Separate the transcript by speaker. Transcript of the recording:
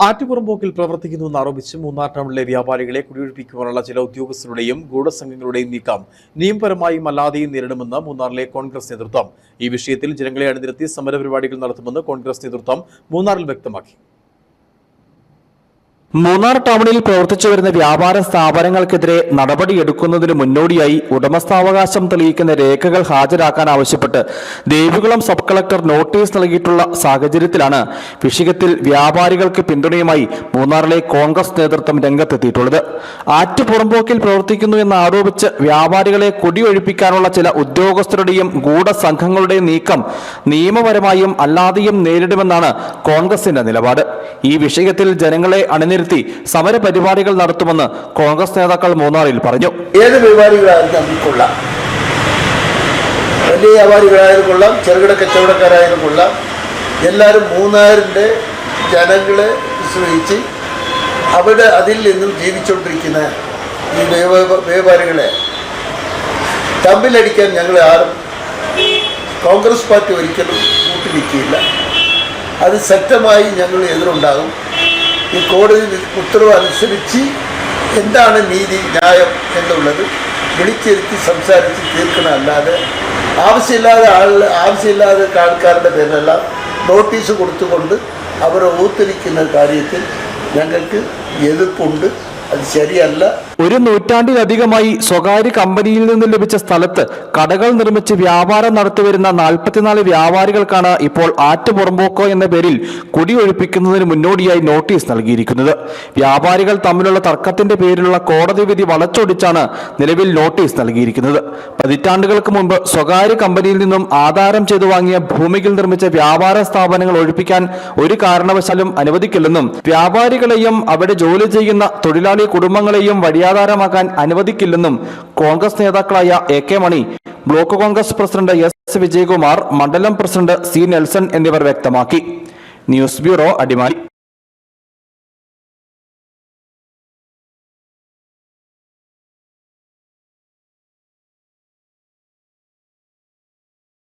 Speaker 1: ആറ്റുപുറമ്പോക്കിൽ പ്രവർത്തിക്കുന്നുവെന്ന് ആരോപിച്ച് മൂന്നാർ ടൗണിലെ വ്യാപാരികളെ കുടിയൊഴിപ്പിക്കുവാനുള്ള ചില ഉദ്യോഗസ്ഥരുടെയും ഗൂഢസംഘങ്ങളുടെയും നീക്കം നിയമപരമായും അല്ലാതെയും നേരിടുമെന്ന് മൂന്നാറിലെ കോൺഗ്രസ് നേതൃത്വം. ഈ വിഷയത്തിൽ ജനങ്ങളെ അണിനിരത്തി സമരപരിപാടികൾ നടത്തുമെന്ന് കോൺഗ്രസ് നേതൃത്വം മൂന്നാറിൽ വ്യക്തമാക്കി.
Speaker 2: മൂന്നാർ ടൗണിൽ പ്രവർത്തിച്ചു വരുന്ന വ്യാപാര സ്ഥാപനങ്ങൾക്കെതിരെ നടപടിയെടുക്കുന്നതിന് മുന്നോടിയായി ഉടമസ്ഥാവകാശം തെളിയിക്കുന്ന രേഖകൾ ഹാജരാക്കാൻ ആവശ്യപ്പെട്ട് ദേവികുളം സബ് കളക്ടർ നോട്ടീസ് നൽകിയിട്ടുള്ള സാഹചര്യത്തിലാണ് വിഷയത്തിൽ വ്യാപാരികൾക്ക് പിന്തുണയുമായി മൂന്നാറിലെ കോൺഗ്രസ് നേതൃത്വം രംഗത്തെത്തിയിട്ടുള്ളത്. ആറ്റുപുറമ്പോക്കിൽ പ്രവർത്തിക്കുന്നു എന്ന് ആരോപിച്ച് വ്യാപാരികളെ കൊടിയൊഴിപ്പിക്കാനുള്ള ചില ഉദ്യോഗസ്ഥരുടെയും ഗൂഢസംഘങ്ങളുടെയും നീക്കം നിയമപരമായും അല്ലാതെയും നേരിടുമെന്നാണ് കോൺഗ്രസിന്റെ നിലപാട്. ഈ വിഷയത്തിൽ ജനങ്ങളെ അണിനിരത്തി സമരപരിപാടികൾ നടത്തുമെന്ന് കോൺഗ്രസ് നേതാക്കൾ മൂന്നാറിൽ പറഞ്ഞു.
Speaker 3: ഏത് വ്യാപാരികളായാലും നമുക്ക് കൊള്ളാം? വലിയ വ്യാപാരികളായാലും കൊള്ളാം ചെറുകിട കച്ചവടക്കാരായാലും കൊള്ളാം. എല്ലാവരും മൂന്നാറിന്റെ ജനങ്ങളെ വിശ്രയിച്ച് അവിടെ അതിൽ നിന്നും ജീവിച്ചുകൊണ്ടിരിക്കുന്ന ഈ വ്യാപാ- വ്യാപാരികളെ തമ്മിലടിക്കാൻ ഞങ്ങൾ ആരും കോൺഗ്രസ് പാർട്ടി ഒരിക്കലും കൂട്ടിനിൽക്കിയില്ല അത് ശക്തമായി ഞങ്ങൾ എതിരുണ്ടാകും. ഈ കോടതി ഉത്തരവ് അനുസരിച്ച് എന്താണ് നീതി ന്യായം എന്നുള്ളത് വിളിച്ചിരുത്തി സംസാരിച്ച് തീർക്കണം. അല്ലാതെ ആവശ്യമില്ലാതെ ആൾ ആവശ്യമില്ലാതെ ആൾക്കാരുടെ പേരെല്ലാം നോട്ടീസ് കൊടുത്തുകൊണ്ട് അവരെ ഊത്തിരിക്കുന്ന കാര്യത്തിൽ ഞങ്ങൾക്ക് എതിർപ്പുണ്ട്. അത് ശരിയല്ല.
Speaker 2: ഒരു നൂറ്റാണ്ടിലധികമായി സ്വകാര്യ കമ്പനിയിൽ നിന്ന് ലഭിച്ച സ്ഥലത്ത് കടകൾ നിർമ്മിച്ച് വ്യാപാരം നടത്തിവരുന്ന നാൽപ്പത്തിനാല് വ്യാപാരികൾക്കാണ് ഇപ്പോൾ ആറ്റുപുറമ്പോക്കോ എന്ന പേരിൽ കുടിയൊഴിപ്പിക്കുന്നതിന് മുന്നോടിയായി നോട്ടീസ് നൽകിയിരിക്കുന്നത്. വ്യാപാരികൾ തമ്മിലുള്ള തർക്കത്തിന്റെ പേരിലുള്ള കോടതി വിധി വളച്ചൊടിച്ചാണ് നിലവിൽ നോട്ടീസ് നൽകിയിരിക്കുന്നത്. പതിറ്റാണ്ടുകൾക്ക് മുമ്പ് സ്വകാര്യ കമ്പനിയിൽ നിന്നും ആധാരം ചെയ്തു വാങ്ങിയ ഭൂമിയിൽ നിർമ്മിച്ച വ്യാപാര സ്ഥാപനങ്ങൾ ഒഴിപ്പിക്കാൻ ഒരു കാരണവശാലും അനുവദിക്കില്ലെന്നും വ്യാപാരികളെയും അവിടെ ജോലി ചെയ്യുന്ന തൊഴിലാളി കുടുംബങ്ങളെയും വഴിയാധാരമാക്കാൻ അനുവദിക്കില്ലെന്നും കോൺഗ്രസ് നേതാക്കളായ A K Mani block Congress president S Vijayakumar മണ്ഡലം പ്രസിഡന്റ് സി നെൽസൺ എന്നിവർ വ്യക്തമാക്കി. News bureau Adimali.